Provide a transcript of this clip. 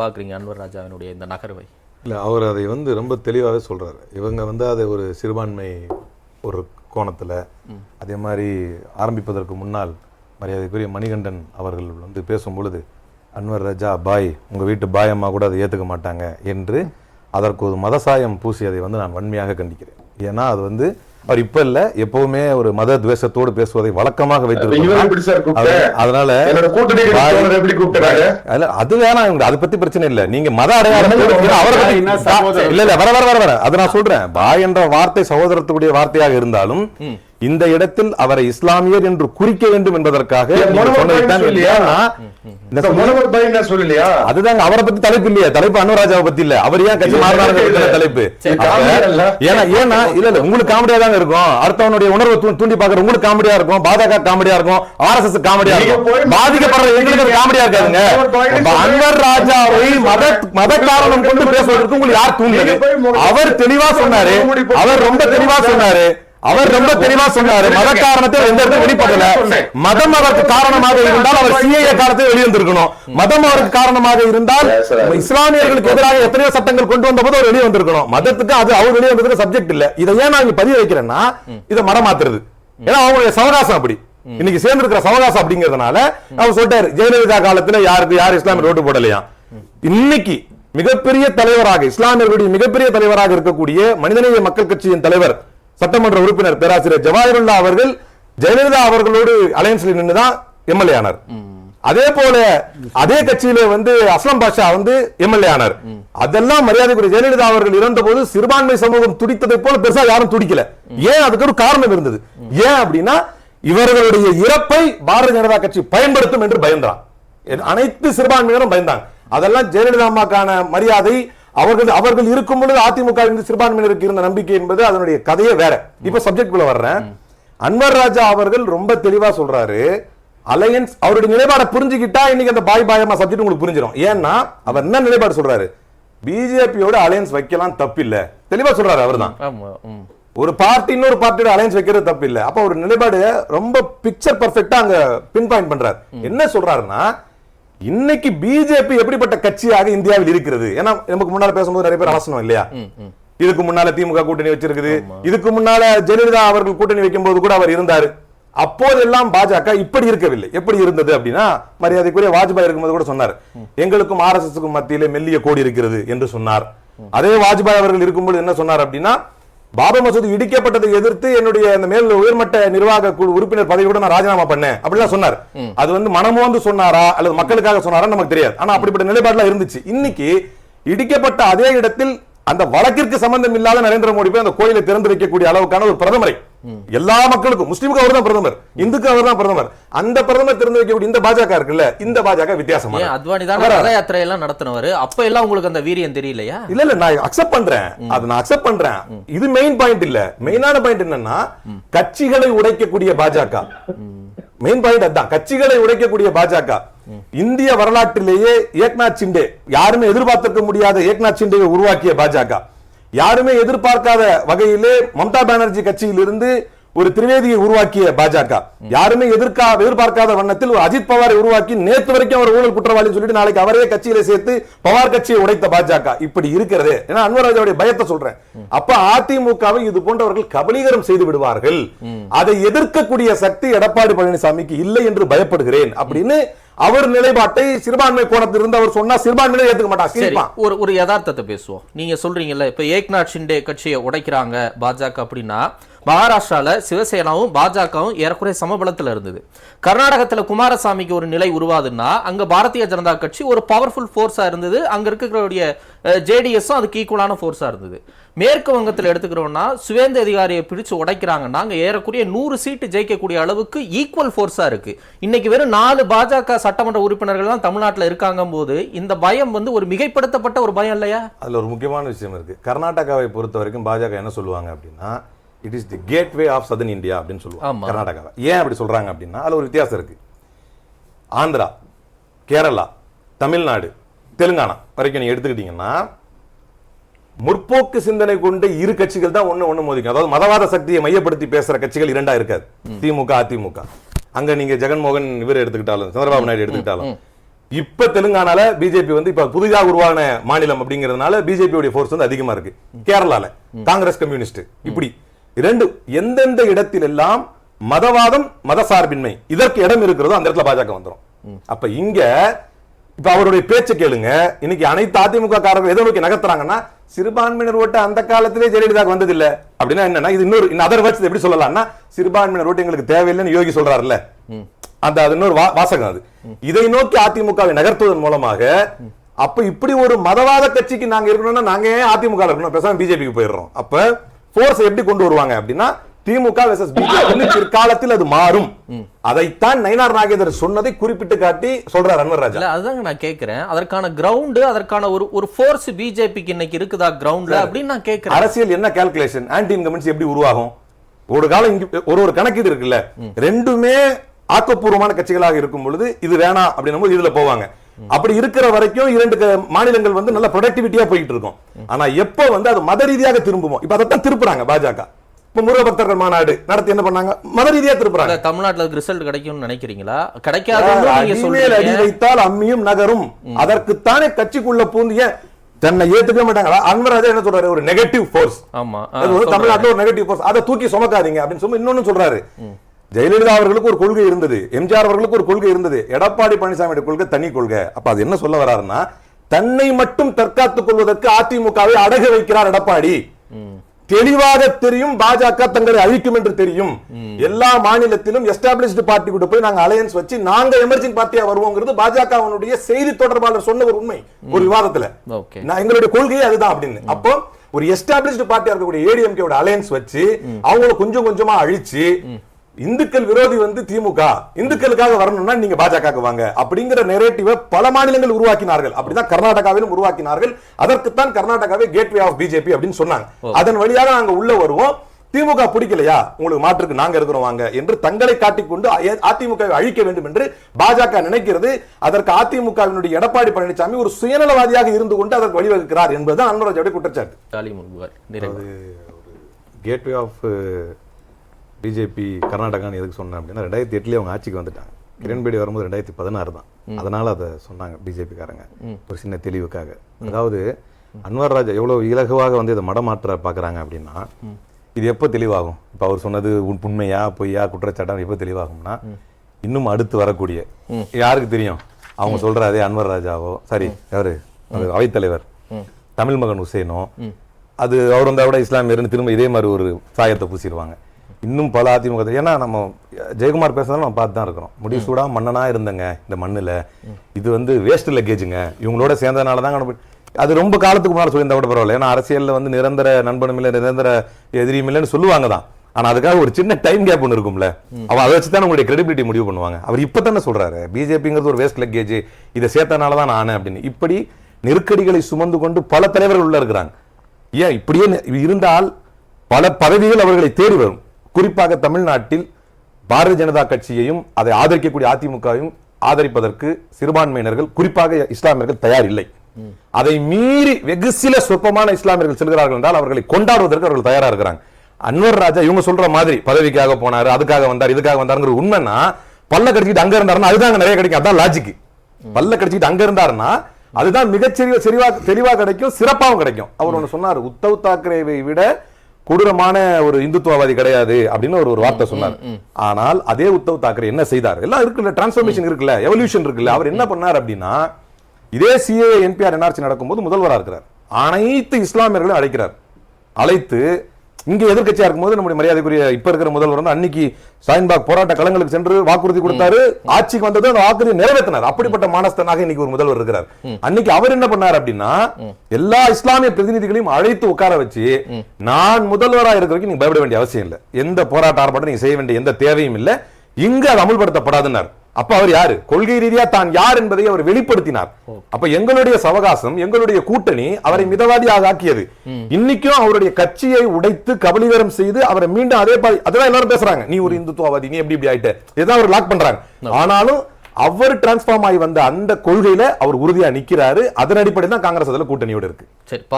பார்க்குறீங்க அன்வர் ராஜாவினுடைய இந்த நகர்வை? இல்லை அவர் அதை வந்து ரொம்ப தெளிவாகவே சொல்றாரு. இவங்க வந்து அதை ஒரு சிறுபான்மை ஒரு கோணத்துல அதே மாதிரி ஆரம்பிப்பதற்கு முன்னால் மரியாதைக்குரிய மணிகண்டன் அவர்கள் வந்து பேசும் பொழுது அன்வர் ரஜா பாய் உங்க வீட்டு பாய் அம்மா கூட அதை ஏத்துக்க மாட்டாங்க என்று அதற்கு ஒரு மதசாயம் பூசியதை வந்து நான் வன்மையாக கண்டிக்கிறேன். ஏன்னா அது வந்து அவர் இப்ப இல்ல எப்பவுமே ஒரு மத துவேஷத்தோடு பேசுவதை வழக்கமாக வைத்திருக்கிறார். அதனால அது வேணாம் இவங்க அதை பத்தி பிரச்சனை இல்ல. நீங்க மத அடையாளம்? இல்ல இல்ல வர வர வர வர. அது நான் சொல்றேன். பாய் என்ற வார்த்தை சகோதரத்துக்குரிய வார்த்தையாக இருந்தாலும் இந்த இடத்தில் அவரை இஸ்லாமியர் என்று குறிக்க வேண்டும் என்பதற்காக அதுதாங்க அவரை பத்தி தலைப்பு இல்லையா. தலைப்பு அனுராஜாவை பத்தி இல்ல. அவர் ஏன் கட்சி மாறினாரு. தலைப்பு. காமெடியா? ஏன்னா ஏன்னா இல்ல இல்ல உங்களுக்கு காமெடியா தாங்க இருக்கும். அடுத்தவனுடைய உணர்வை தூண்டி பாக்குற உங்களுக்கு காமெடியா இருக்கும். பாஜக காமெடியா இருக்கும். ஆர்எஸ்எஸ் காமெடியா நீங்க இருக்கும். போய் பாதிக்கப்படுற எங்களுக்கு காமெடியா இருக்காதுங்க. அன்வர் ராஜாவை மத மத காரணம் கொண்டு பேசுவதற்கு உங்களுக்கு யார் தூண்டது முக- அவர் தெளிவா சொன்னாரு. அவர் ரொம்ப தெளிவா சொன்னாரு. அவர் ரொம்ப தெளிவா சொன்னாரு மத காரணத்தை எந்த இடத்துல வெளிப்படல. மதம் அதற்கு காரணமாக இருந்தால் அவர் சிஏஏ காலத்தில் வெளிவந்திருக்கணும். மதம் அவருக்கு காரணமாக இருந்தால் இஸ்லாமியர்களுக்கு எதிராக எத்தனையோ சட்டங்கள் கொண்டு வந்த போது அவர் வெளியே வந்திருக்கணும். மதத்துக்கு அது அவர் வெளியே வந்ததுக்கு சப்ஜெக்ட் இல்ல. இதை ஏன் நான் இங்க பதிய வைக்கிறேன்னா இதை மடம் மாத்துறது ஏன்னா அவங்களுடைய சவகாசம் அப்படி. இன்னைக்கு சேர்ந்து இருக்கிற சவகாசம் அப்படிங்கறதுனால அவர் சொல்லிட்டாரு ஜெயலலிதா காலத்துல யாருக்கு யார் இஸ்லாமிய ரோட்டு போடலையா? இன்னைக்கு மிகப்பெரிய தலைவராக இஸ்லாமியர்களுடைய மிகப்பெரிய தலைவராக இருக்கக்கூடிய மனிதநேய மக்கள் கட்சியின் தலைவர் சட்டமன்ற உறுப்பினர் பேராசிரியர் ஜவாஹிருல்லா அவர்கள் ஜெயலலிதா அவர்களோடு அலையன்ஸ்ல நின்றுதான் எம்எல்ஏ ஆனார். அதே போல அதே கட்சியில வந்து அஸ்லம் பாஷா வந்து எம்எல்ஏ ஆனார். அதெல்லாம் மரியாதைக்குரிய ஜெயலலிதா அவர்கள் இறந்த போது சிறுபான்மை சமூகம் துடித்ததை போல பெருசா யாரும் துடிக்கல. ஏன் அதுக்கு ஒரு காரணம் இருந்தது? ஏன் அப்படின்னா இவர்களுடைய இறப்பை பாரதிய ஜனதா கட்சி பயன்படுத்தும் என்று பயந்தான். அனைத்து சிறுபான்மையினரும் பயந்தாங்க. அதெல்லாம் ஜெயலலிதா அம்மாக்கான மரியாதை அவர்கள் அவர்கள் இருக்கும் பொழுது அதிமுக சிறுபான்மையினருக்கு இருந்த நம்பிக்கை என்பது அதனுடைய கதையே வேற. இப்ப சப்ஜெக்ட் குள்ள வர்றேன். அன்வர் ராஜா அவர்கள் ரொம்ப தெளிவா சொல்றாரு. அலையன்ஸ் அவருடைய நிலைப்பாடை புரிஞ்சுக்கிட்டா இன்னைக்கு அந்த பாய் பாயமா சப்ஜெக்ட் உங்களுக்கு புரிஞ்சிடும் ஏன்னா அவர் என்ன நிலைப்பாடு சொல்றாரு? பிஜேபியோட அலையன்ஸ் வைக்கலாம் தப்பில்ல. தெளிவா சொல்றாரு ம். ஒரு பார்ட்டி இன்னொரு பார்ட்டியோட அலையன்ஸ் வைக்கிறது தப்பு இல்ல அப்ப ஒரு நிலைப்பாடு ரொம்ப பிக்சர் பர்ஃபெக்ட்டா அங்க பின் பாயிண்ட் பண்றாரு என்ன சொல்றாருன்னா இன்னைக்கு பிஜேபி எப்படிப்பட்ட கட்சியாக இந்தியாவில் இருக்கிறது? ஏன்னா நமக்கு முன்னால பேசும்போது நிறைய பேர் அலசனம் இல்லையா? இதுக்கு முன்னால திமுக கூட்டணி வச்சிருக்குது. இதுக்கு முன்னால ஜெயலலிதா அவர்கள் கூட்டணி வைக்கும்போது கூட அவர் இருந்தாரு. அப்போதெல்லாம் பாஜக இப்படி இருக்கவில்லை. எப்படி இருந்தது அப்படின்னா மரியாதைக்குரிய வாஜ்பாய் இருக்கும்போது கூட சொன்னார். எங்களுக்கும் ஆர்எஸ்எஸ்க்கும் மத்தியிலே மெல்லிய கோடி இருக்கிறது என்று சொன்னார். அதே வாஜ்பாய் அவர்கள் இருக்கும்போது என்ன சொன்னார் அப்படின்னா பாபர் மசூதி இடிக்கப்பட்டதை எதிர்த்து என்னுடைய அந்த மேல் உயர்மட்ட நிர்வாக குழு உறுப்பினர் பதவி கூட நான் ராஜினாமா பண்ணேன். அப்படிலாம் சொன்னார். அது வந்து மனமோந்து சொன்னாரா? அல்லது மக்களுக்காக சொன்னாரா நமக்கு தெரியாது. ஆனா அப்படிப்பட்ட நிலைப்பாடுலாம் இருந்துச்சு. இன்னைக்கு இடிக்கப்பட்ட அதே இடத்தில் அந்த வழக்கிற்கு சம்பந்தம் இல்லாத நரேந்திர மோடி போய் அந்த கோயிலை திறந்து வைக்கக்கூடிய அளவுக்கான ஒரு பிரதமரை எல்லா மக்களுக்கும் முஸ்லிமுக்கு அவர் தான் பிரதமர் இந்துக்கு அவர் தான் பிரதமர். அந்த பிரதமர் திறந்து வைக்கக்கூடிய இந்த பாஜக இருக்குல்ல இந்த பாஜக வித்தியாசமா அத்வானி தானே ரத யாத்திரை எல்லாம் நடத்தினவர்? அப்ப எல்லாம் உங்களுக்கு அந்த வீரியம் தெரியலையா? இல்ல இல்ல நான் அக்செப்ட் பண்றேன். அது நான் அக்செப்ட் பண்றேன். இது மெயின் பாயிண்ட் இல்ல. மெயினான பாயிண்ட் என்னன்னா கட்சிகளை உடைக்கக்கூடிய பாஜக. மெயின் பாயிண்ட் அதான் கட்சிகளை உடைக்கக்கூடிய பாஜக. இந்திய வரலாற்றிலேயே ஏக்நாத் சிண்டே யாருமே எதிர்பார்த்திருக்க முடியாத ஏக்நாத் சிண்டேவை உருவாக்கிய பாஜக. யாருமே எதிர்பார்க்காத வகையிலே மம்தா பானர்ஜி கட்சியிலிருந்து ஒரு திரிவேதியை உருவாக்கிய பாஜக. யாருமே எதிர்க்கா எதிர்பார்க்காத வண்ணத்தில் ஒரு அஜித் பவாரை உருவாக்கி நேத்து வரைக்கும் அவர் ஊழல் குற்றவாளி சொல்லிட்டு நாளைக்கு அவரே கட்சியில சேர்த்து பவார் கட்சியை உடைத்த பாஜக. இப்படி இருக்கிறது. ஏன்னா அன்வராஜாவுடைய பயத்தை சொல்றேன். அப்ப அதிமுகவை இது போன்றவர்கள் கபலீகரம் செய்து விடுவார்கள். அதை எதிர்க்கக்கூடிய சக்தி எடப்பாடி பழனிசாமிக்கு இல்லை என்று பயப்படுகிறேன் அப்படின்னு அவர் நிலைப்பாட்டை சிறுபான்மை கோணத்திலிருந்து அவர் சொன்னா சிறுபான்மையினர் ஏத்துக்க மாட்டாங்க. ஒரு ஒரு யதார்த்தத்தை பேசுவோம். நீங்க சொல்றீங்கல்ல இப்ப ஏக்நாத் ஷிண்டே கட்சியை உடைக்கிறாங்க பாஜக அப்படின்னா மகாராஷ்டிரால சிவசேனாவும் பாஜகவும் ஏறக்குறைய சமபலத்துல இருந்தது. கர்நாடகத்துல குமாரசாமிக்கு ஒரு நிலை உருவாதுன்னா அங்க பாரதிய ஜனதா கட்சி ஒரு பவர்ஃபுல் ஃபோர்ஸா இருந்தது. அங்க இருக்கக்கூடிய ஜேடிஎஸும் அதுக்கு ஈக்குவலான ஃபோர்ஸா இருந்தது. மேற்கு வங்கத்தில் எடுத்துக்கிறோம்னா சுவேந்த அதிகாரியை பிடிச்சு உடைக்கிறாங்கன்னா அங்க ஏறக்குறைய நூறு சீட்டு ஜெயிக்கக்கூடிய அளவுக்கு ஈக்குவல் ஃபோர்ஸா இருக்கு. இன்னைக்கு வெறும் நாலு பாஜக சட்டமன்ற உறுப்பினர்கள் தான் தமிழ்நாட்டுல இருக்காங்க போது இந்த பயம் வந்து ஒரு மிகைப்படுத்தப்பட்ட ஒரு பயம் இல்லையா? அதுல ஒரு முக்கியமான விஷயம் இருக்கு. கர்நாடகாவை பொறுத்த வரைக்கும் பாஜக என்ன சொல்லுவாங்க அப்படின்னா it is the gateway of southern India அப்படின்னு சொல்லுவாங்க. கர்நாடகாவை. ஏன் அப்படி சொல்றாங்க அப்படின்னா அதுல ஒரு வித்தியாசம் இருக்கு. ஆந்திரா கேரளா தமிழ்நாடு தெலுங்கானா வரைக்கும் நீங்க எடுத்துக்கிட்டீங்கன்னா முற்போக்கு சிந்தனை கொண்ட இரு கட்சிகள் தான் ஒண்ணு ஒண்ணு மோதிக்கும். அதாவது மதவாத சக்தியை மையப்படுத்தி பேசுற கட்சிகள் இரண்டா இருக்காது. திமுக அதிமுக. அங்க நீங்க ஜெகன்மோகன் இவர் எடுத்துக்கிட்டாலும் சந்திரபாபு நாயுடு எடுத்துக்கிட்டாலும். இப்ப தெலுங்கானால பிஜேபி வந்து இப்ப புதிதாக உருவான மாநிலம் அப்படிங்கறதுனால பிஜேபி உடைய ஃபோர்ஸ் வந்து அதிகமா இருக்கு. கேரளால காங்கிரஸ் கம்யூனிஸ்ட் இப்படி. இரண்டு எந்தெந்த இடத்தில் எல்லாம் மதவாதம் மதசார்பின்மை இதற்கு இடம் இருக்கிறதோ அந்த இடத்துல பாஜக வந்துரும். அப்ப இங்க இப்ப அவருடைய பேச்சை கேளுங்க. இன்னைக்கு அனைத்து அதிமுக காரர்கள் எதை நோக்கி நகர்த்துறாங்கன்னா சிறுபான்மையினர் ஓட்டு அந்த காலத்திலே ஜெயலலிதாக்கு வந்தது இல்ல அப்படின்னா என்னன்னா இது இன்னொரு அதர் வேர்ட்ஸ் எப்படி சொல்லலாம்னா சிறுபான்மையினர் ஓட்டு எங்களுக்கு தேவையில்லைன்னு யோகி சொல்றாருல்ல. அந்த அது இன்னொரு வாசகம் அது. இதை நோக்கி அதிமுகவை நகர்த்துவதன் மூலமாக அப்ப இப்படி ஒரு மதவாத கட்சிக்கு நாங்க இருக்கணும்னா நாங்க ஏன் அதிமுக இருக்கணும்? பேசாம பிஜேபிக்கு போயிடுறோம். அப்ப போர்ஸ் எப்படி கொண்டு வருவாங்க அப்படின்னா திமுக பிஜேபி பிற்காலத்தில் அது மாறும். அதைத்தான் நயினார் நாகேந்தர் சொன்னதை குறிப்பிட்டு காட்டி சொல்றார் அன்வர் ராஜா. இல்ல அதுதாங்க நான் கேக்குறேன். அதற்கான கிரவுண்ட் அதற்கான ஒரு ஒரு ஃபோர்ஸ் பிஜேபிக்கு இன்னைக்கு இருக்குதா கிரவுண்ட்ல அப்படின்னு நான் கேக்குறேன். அரசியல் என்ன கால்குலேஷன் ஆன்டி இன்கமென்சி எப்படி உருவாகும்? ஒரு காலம் இங்க ஒரு ஒரு கணக்கீடு இருக்குல்ல. ரெண்டுமே ஆக்கப்பூர்வமான கட்சிகளாக இருக்கும் பொழுது இது வேணாம் அப்படின்னும் போது இதுல போவாங்க. அப்படி இருக்கிற வரைக்கும் இரண்டு மாநிலங்கள் வந்து நல்ல ப்ரொடக்டிவிட்டியா போயிட்டு இருக்கும். ஆனா எப்ப வந்து அது மத ரீதியாக திரும்புமோ? இப்ப அதைத்தான் திருப்புறாங்க பாஜக. இப்ப முருக பக்தர்கள் மாநாடு நடத்தி என்ன பண்ணாங்க? மத ரீதியா திருப்புறாங்க. தமிழ்நாட்டுல ரிசல்ட் கிடைக்கும்னு நினைக்கிறீங்களா? அடிமேல் அடி வைத்தால் அம்மியும் நகரும். அதற்குத்தானே கட்சிக்குள்ள பூந்து தன்னை ஏத்துக்க மாட்டாங்களா? அன்வராஜா என்ன சொல்றாரு? ஒரு நெகட்டிவ் ஃபோர்ஸ் ஆமா அது வந்து. தமிழ்நாட்டுல ஒரு நெகட்டிவ் ஃபோர்ஸ் அதை தூக்கி சுமக்காதீங்க அப்படின்னு சொல்லி இன்னொன்னு சொல்றாரு. ஜெயலலிதா அவர்களுக்கு ஒரு கொள்கை இருந்தது. எம்ஜிஆர் அவர்களுக்கு ஒரு கொள்கை இருந்தது. எடப்பாடி பழனிசாமியோட கொள்கை தனி கொள்கை. அப்ப அது என்ன சொல்ல வராருன்னா தன்னை மட்டும் தற்காத்துக் கொள்வதற்கு அதிமுகவை அடகு வைக்கிறார் எடப்பாடி. தெளிவாக தெரியும் பாஜக தங்களை அழிக்கும் என்று தெரியும். எல்லா மாநிலத்திலும் எஸ்டாப்ளிஷ்டு பார்ட்டி கூட போய் நாங்க அலையன்ஸ் வச்சு நாங்க எமர்ஜிங் பார்ட்டியா வருவோங்கிறது பாஜகவினுடைய செய்தி தொடர்பாளர் சொன்ன ஒரு உண்மை ஒரு விவாதத்துல. நான் எங்களுடைய கொள்கையே அதுதான் அப்படின்னு. அப்போ ஒரு எஸ்டாப்ளிஷ்டு பார்ட்டியா இருக்கக்கூடிய ஏடிஎம்கே அலையன்ஸ் வச்சு அவங்கள கொஞ்சம் கொஞ்சமா அழிச்சு இந்துக்கள் விரோதி வந்து திமுக. இந்துக்களுக்காக வரணும்னா நீங்க பாஜக வாங்க. அப்படிங்கிற நெரேட்டிவை பல மாநிலங்கள் உருவாக்கினார்கள். அப்படிதான் கர்நாடகாவிலும் உருவாக்கினார்கள். அதற்குத்தான் கர்நாடகாவே கேட்வே ஆஃப் பிஜேபி அப்படின்னு சொன்னாங்க. அதன் வழியாக நாங்க உள்ள வருவோம். திமுக பிடிக்கலையா? உங்களுக்கு மாற்றுக்கு நாங்க இருக்கிறோம் வாங்க என்று தங்களை காட்டிக்கொண்டு அ- அதிமுகவை அழிக்க வேண்டும் என்று பாஜக நினைக்கிறது. அதற்கு அதிமுகவினுடைய எடப்பாடி பழனிசாமி ஒரு சுயநலவாதியாக இருந்து கொண்டு அதற்கு வழிவகுக்கிறார் என்பதுதான் அன்பராஜோட குற்றச்சாட்டு. கேட்வே ஆஃப் பிஜேபி கர்நாடகான்னு எதுக்கு சொன்னேன் அப்படின்னா ரெண்டாயிரத்தி எட்டுலேயே அவங்க ஆட்சிக்கு வந்துட்டாங்க. கிரண்பேடி வரும்போது ரெண்டாயிரத்தி பதினாறு தான். அதனால அதை சொன்னாங்க பிஜேபிக்காரங்க. ஒரு சின்ன தெளிவுக்காக. அதாவது அன்வர் ராஜா எவ்வளவு இலகுவாக வந்து இதை மடமாற்ற பார்க்கறாங்க அப்படின்னா இது எப்போ தெளிவாகும்? இப்போ அவர் சொன்னது உண்- உண்மையா பொய்யா குற்றச்சாட்டம் எப்போ தெளிவாகும்னா இன்னும் அடுத்து வரக்கூடிய யாருக்கு தெரியும்? அவங்க சொல்ற அதே அன்வர் ராஜாவோ சாரி யாரு? அது அவைத்தலைவர். தமிழ் மகன் ஹுசேனோ அது அவர் வந்து விட இஸ்லாமியர்னு திரும்ப இதே மாதிரி ஒரு சாயத்தை பூசிடுவாங்க. இன்னும் பல அதிமுக ஏன்னா நம்ம ஜெயக்குமார் பேசுறதால நம்ம பார்த்து தான் இருக்கிறோம் முடிவு சூடா மன்னனா இருந்தங்க இந்த மண்ணுல. இது வந்து வேஸ்ட் லக்கேஜுங்க இவங்களோட சேர்ந்ததுனால தான் அது ரொம்ப காலத்துக்கு முன்னாடி சொல்லியிருந்தா கூட பரவாயில்ல. ஏன்னா அரசியல்ல வந்து நிரந்தர நண்பனும் இல்லை நிரந்தர எதிரியும் இல்லைன்னு சொல்லுவாங்க தான். ஆனா அதுக்காக ஒரு சின்ன டைம் கேப் ஒன்று இருக்கும்ல. அவன் அதை வச்சு தான் உங்களுடைய கிரெடிபிலிட்டி முடிவு பண்ணுவாங்க. அவர் இப்போ தானே சொல்றாரு. பிஜேபிங்கிறது ஒரு வேஸ்ட் லக்கேஜ் இதை சேர்த்தனால தான் நான் அப்படின்னு. இப்படி நெருக்கடிகளை சுமந்து கொண்டு பல தலைவர்கள் உள்ள இருக்கிறாங்க. ஏன்? இப்படியே இருந்தால் பல பதவிகள் அவர்களை தேடி வரும். குறிப்பாக தமிழ்நாட்டில் பாரதிய ஜனதா கட்சியையும் அதை ஆதரிக்கக்கூடிய அதிமுகவையும் ஆதரிப்பதற்கு சிறுபான்மையினர்கள் குறிப்பாக இஸ்லாமியர்கள் தயார் இல்லை அதை மீறி வெகு சில சொற்பமான இஸ்லாமியர்கள் செல்கிறார்கள் என்றால் அவர்களை கொண்டாடுவதற்கு அவர்கள் தயாராக இருக்கிறாங்க. அன்வர் ராஜா இவங்க சொல்ற மாதிரி பதவிக்காக போனாரு அதுக்காக வந்தார் இதுக்காக வந்தாருங்கிற உண்மைன்னா பல்ல கடிச்சிட்டு அங்க இருந்தாருன்னா அதுதான் நிறைய கிடைக்கும். அதான் லாஜிக் பல்ல கடிச்சிட்டு அங்க இருந்தாருன்னா அதுதான் மிகச்சிறிய செறிவா தெளிவா கிடைக்கும் சிறப்பாகவும் கிடைக்கும். அவர் ஒன்று சொன்னார் உத்தவ் தாக்கரேவை விட கொடூரமான ஒரு இந்துத்துவவாதி கிடையாது அப்படின்னு ஒரு ஒரு வார்த்தை சொன்னார். ஆனால் அதே உத்தவ் தாக்கரே என்ன செய்தார்? எல்லாம் இருக்குல்ல டிரான்ஸ்ஃபர்மேஷன் இருக்குல்ல எவல்யூஷன் இருக்குல்ல. அவர் என்ன பண்ணார் அப்படின்னா இதே சிஏ என்பிஆர் என்ஆர்சி நடக்கும்போது முதல்வரா இருக்கிறார். அனைத்து இஸ்லாமியர்களையும் அழைக்கிறார். அழைத்து இங்க எதிர்க்கட்சியா இருக்கும்போது நம்முடைய மரியாதைக்குரிய இப்ப இருக்கிற முதல்வர் வந்து அன்னைக்கு ஷாயின்பாக் போராட்ட களங்களுக்கு சென்று வாக்குறுதி கொடுத்தாரு. ஆட்சிக்கு வந்தது அந்த வாக்குறுதி நிறைவேற்றினார். அப்படிப்பட்ட மானஸ்தனாக இன்னைக்கு ஒரு முதல்வர் இருக்கிறார். அன்னைக்கு அவர் என்ன பண்ணார் அப்படின்னா எல்லா இஸ்லாமிய பிரதிநிதிகளையும் அழைத்து உட்கார வச்சு நான் முதல்வரா இருக்கிற வரைக்கும் நீங்க பயப்பட வேண்டிய அவசியம் இல்லை. எந்த போராட்ட ஆர்ப்பாட்டம் நீங்க செய்ய வேண்டிய எந்த தேவையும் இல்லை. இங்க அது அமுல்படுத்தப்படாதுன்னார். அப்ப அவர் யாரு? கொள்கை ரீதியா தான் யார் என்பதை அவர் வெளிப்படுத்தினார். அப்ப எங்களுடைய சவகாசம் எங்களுடைய கூட்டணி அவரை மிதவாதியாக ஆக்கியது. இன்னைக்கும் அவருடைய கட்சியை உடைத்து கபலீகரம் செய்து அவரை மீண்டும் அதே அதான் எல்லாரும் பேசுறாங்க. நீ ஒரு இந்துத்துவவாதி நீ எப்படி இப்படி ஆயிட்ட? இதான் அவர் லாக் பண்றாங்க. ஆனாலும் அவர் டிரான்ஸ்ஃபார்ம் ஆகி வந்த அந்த கொள்கையில அவர் உறுதியா நிக்கிறாரு. அதன் அடிப்படையில் தான் காங்கிரஸ் அதுல கூட்டணியோட இருக்கு.